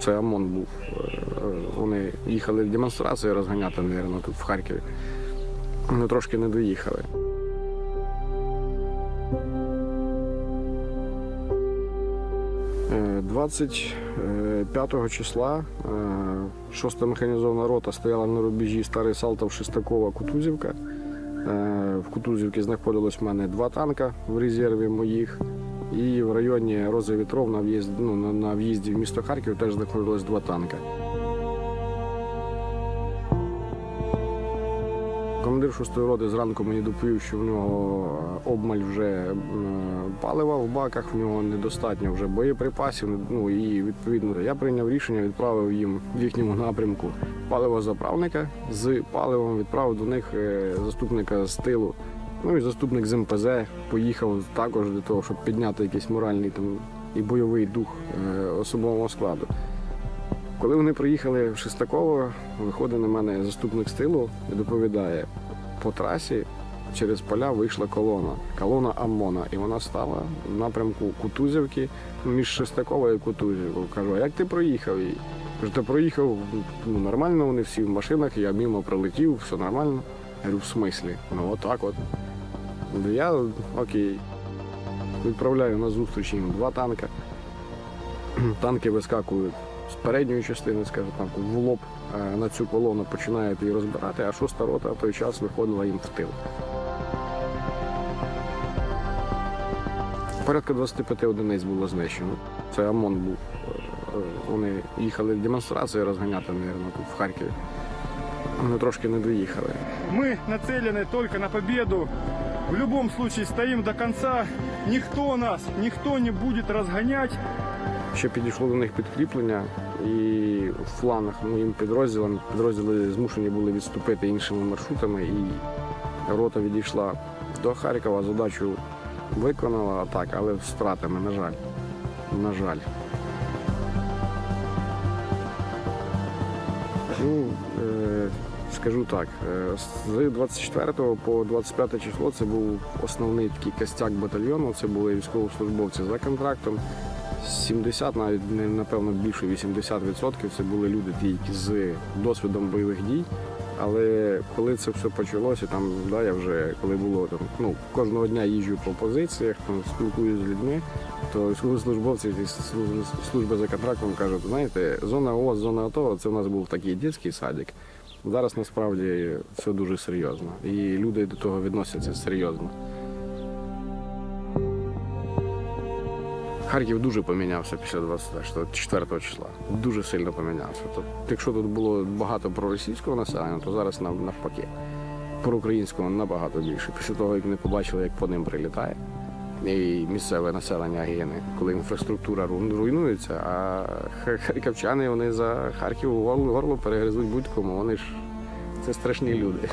Це ОМОН був. Е, Вони їхали в демонстрацію розганяти, мабуть, тут в Харкові. Вони трошки не доїхали. Е, 25 числа 6-та механізована рота стояла на рубежі Старий Салтов Шестакова Кутузівка. Е, В Кутузівці знаходилось в мене два танка в резерві моїх. І в районі Рози Вітров на в'їзді, ну, на, в'їзді в місто Харків теж знаходилось два танка. Командир шостої роти зранку мені доповів, що в нього е, обмаль вже е, палива в баках, в нього недостатньо вже боєприпасів. Ну і відповідно я прийняв рішення, відправив їм в їхньому напрямку паливозаправника з паливом, відправив до них е, заступника з тилу. Ну і заступник з МПЗ поїхав також для того, щоб підняти якийсь моральний там і бойовий дух е, особового складу. Коли вони приїхали в Шестаково, виходить на мене заступник з тилу і доповідає, по трасі через поля вийшла колона, колона ОМОНа, і вона стала в напрямку Кутузівки між Шестаковою і Кутузівкою. Кажу, а як ти проїхав її? Кажу, ти проїхав ну, нормально, вони всі в машинах, я мимо пролетів, все нормально. Я говорю, в смислі? Ну отак от. Я окей. Відправляю на зустріч їм два танка. Танки вискакують з передньої частини, скажімо так, в лоб е, на цю колону починають її розбирати, а шоста рота в той час виходила їм в тил. Порядка 25 одиниць було знищено. Це ОМОН був. Е, е, Вони їхали демонстрацію розганяти, мабуть, тут в Харкові. Вони трошки не доїхали. Мы нацелены только на победу. В любом случае стоим до конца. Никто нас, никто не будет разгонять. Ще підійшло до них підкріплення, і в флангах моїм підрозділам підрозділи змушені були відступити іншими маршрутами, і рота відійшла до Харкова. Задачу виконала так, але з втратами, на жаль. На жаль. Ну, скажу так, е, з 24 по 25 число це був основний такий костяк батальйону. Це були військовослужбовці за контрактом. 70, навіть напевно більше 80% це були люди, які з досвідом бойових дій. Але коли це все почалося, там да, я вже коли було там, ну кожного дня їжджу по позиціях, там спілкуюся з людьми, то військовослужбовці служби- за контрактом кажуть, знаєте, зона ООС, зона АТО, це у нас був такий дитячий садик. Зараз насправді все дуже серйозно, і люди до того відносяться серйозно. Харків дуже помінявся після 24 числа. Дуже сильно помінявся. Тобто, якщо тут було багато проросійського населення, то зараз нав- навпаки. Проукраїнського набагато більше. Після того, як вони побачили, як по ним прилітає, і місцеве населення гине, коли інфраструктура руйнується, а харківчани вони за Харків горло, перегризуть будь-кому. Вони ж це страшні люди.